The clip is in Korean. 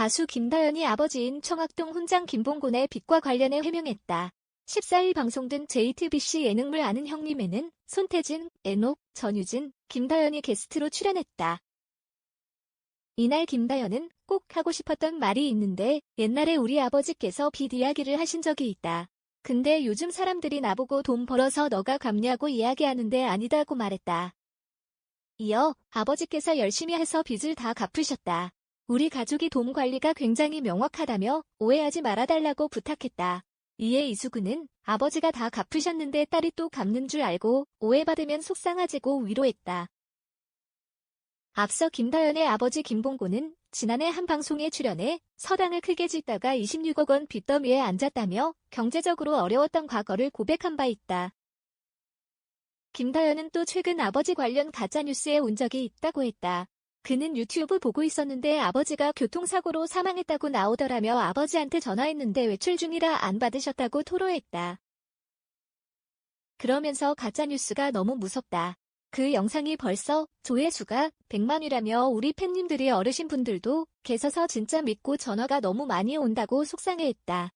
가수 김다연이 아버지인 청학동 훈장 김봉곤의 빚과 관련해 해명했다. 14일 방송된 JTBC 예능물 아는 형님에는 손태진, 애녹, 전유진, 김다연이 게스트로 출연했다. 이날 김다연은 꼭 하고 싶었던 말이 있는데 옛날에 우리 아버지께서 빚 이야기를 하신 적이 있다. 근데 요즘 사람들이 나보고 돈 벌어서 너가 갚냐고 이야기하는데 아니다고 말했다. 이어 아버지께서 열심히 해서 빚을 다 갚으셨다. 우리 가족이 돈 관리가 굉장히 명확하다며 오해하지 말아달라고 부탁했다. 이에 이수근은 아버지가 다 갚으셨는데 딸이 또 갚는 줄 알고 오해받으면 속상하지고 위로했다. 앞서 김다연의 아버지 김봉고는 지난해 한 방송에 출연해 서당을 크게 짓다가 26억 원 빚더미에 앉았다며 경제적으로 어려웠던 과거를 고백한 바 있다. 김다연은 또 최근 아버지 관련 가짜뉴스에 온 적이 있다고 했다. 그는 유튜브 보고 있었는데 아버지가 교통사고로 사망했다고 나오더라며 아버지한테 전화했는데 외출 중이라 안 받으셨다고 토로했다. 그러면서 가짜뉴스가 너무 무섭다. 그 영상이 벌써 조회수가 100만이라며 우리 팬님들이 어르신분들도 계셔서 진짜 믿고 전화가 너무 많이 온다고 속상해했다.